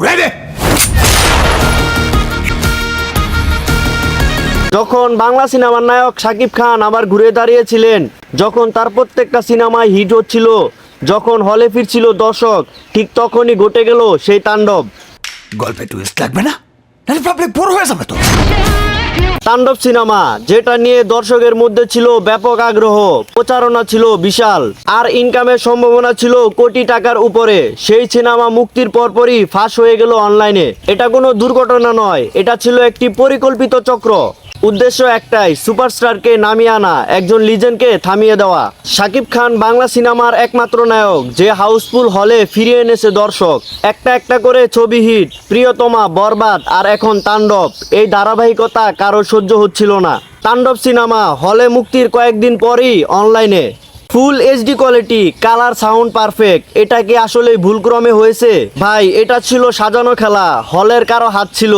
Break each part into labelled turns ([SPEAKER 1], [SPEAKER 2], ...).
[SPEAKER 1] উড়াই দে
[SPEAKER 2] যখন বাংলা সিনেমার নায়ক শাকিব খান আবার ঘুরে দাঁড়িয়েছিলেন যখন তার প্রত্যেকটা সিনেমায় হিট হচ্ছিল যখন হলে ফিরছিল দর্শক ঠিক তখনই ঘটে গেল সেই তাণ্ডব।
[SPEAKER 1] গল্পে টুইস্ট লাগবে না? নাহলে পাবলিক বড় হয়ে যাবে তো।
[SPEAKER 2] তাণ্ডব সিনেমা, যেটা নিয়ে দর্শকের মধ্যে ছিল ব্যাপক আগ্রহ, প্রচারণা ছিল বিশাল, আর ইনকামের সম্ভাবনা ছিল কোটি টাকার উপরে। সেই সিনেমা মুক্তির পরপরই ফাঁস হয়ে গেল অনলাইনে এটা কোনো দুর্ঘটনা নয়, এটা ছিল একটি পরিকল্পিত চক্র। উদ্দেশ্য একটাই, সুপারস্টারকে নামিয়ে আনা, একজন লিজেন্ডকে থামিয়ে দেওয়া। শাকিব খান বাংলা সিনেমার একমাত্র নায়ক, যে হাউসফুল হলে ফিরিয়ে এনেছে দর্শক। একটা একটা করে ছবি হিট, প্রিয়তমা, বরবাদ আর এখন তাণ্ডব। এই ধারাবাহিকতা কারও সহ্য হচ্ছিল না। তাণ্ডব সিনেমা হলে মুক্তির কয়েকদিন পরই অনলাইনে। Full HD quality colour sound perfect এটা কি আসলে ভুলক্রমে হয়েছে? ভাই, এটা ছিল সাজানো খেলা, হলের কারও হাত ছিল।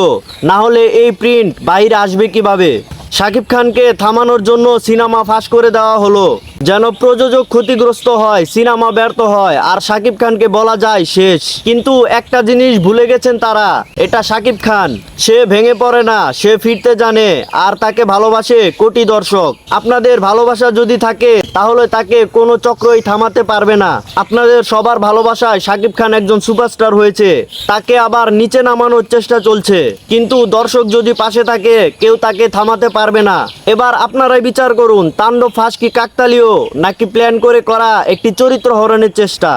[SPEAKER 2] না হলে এই প্রিন্ট বাইরে আসবে কীভাবে? শাকিব খানকে থামানোর জন্য সিনেমা ফাঁস করে দেওয়া হলো। যেন প্রযোজক ক্ষতিগ্রস্ত হয়, সিনেমা ব্যর্থ হয়, আর শাকিব খানকে বলা যায় শেষ। কিন্তু একটা জিনিস ভুলে গেছেন তারা, এটা শাকিব খান। সে ভেঙে পড়ে না, সে ফিরতে জানে, আর তাকে ভালোবাসে কোটি দর্শক। আপনাদের ভালোবাসা যদি থাকে, তাহলে তাকে কোনো চক্রই থামাতে পারবে না। আপনাদের সবার ভালোবাসায় শাকিব খান একজন সুপারস্টার হয়েছে, তাকে আবার নিচে নামানোর চেষ্টা চলছে। কিন্তু দর্শক যদি পাশে থাকে, কেউ তাকে থামাতে পারবে না। এবার আপনারাই বিচার করুন, তাণ্ডব ফাঁস কি কাকতালীয়? নাকি প্ল্যান করে করা একটি চরিত্র হরণের চেষ্টা?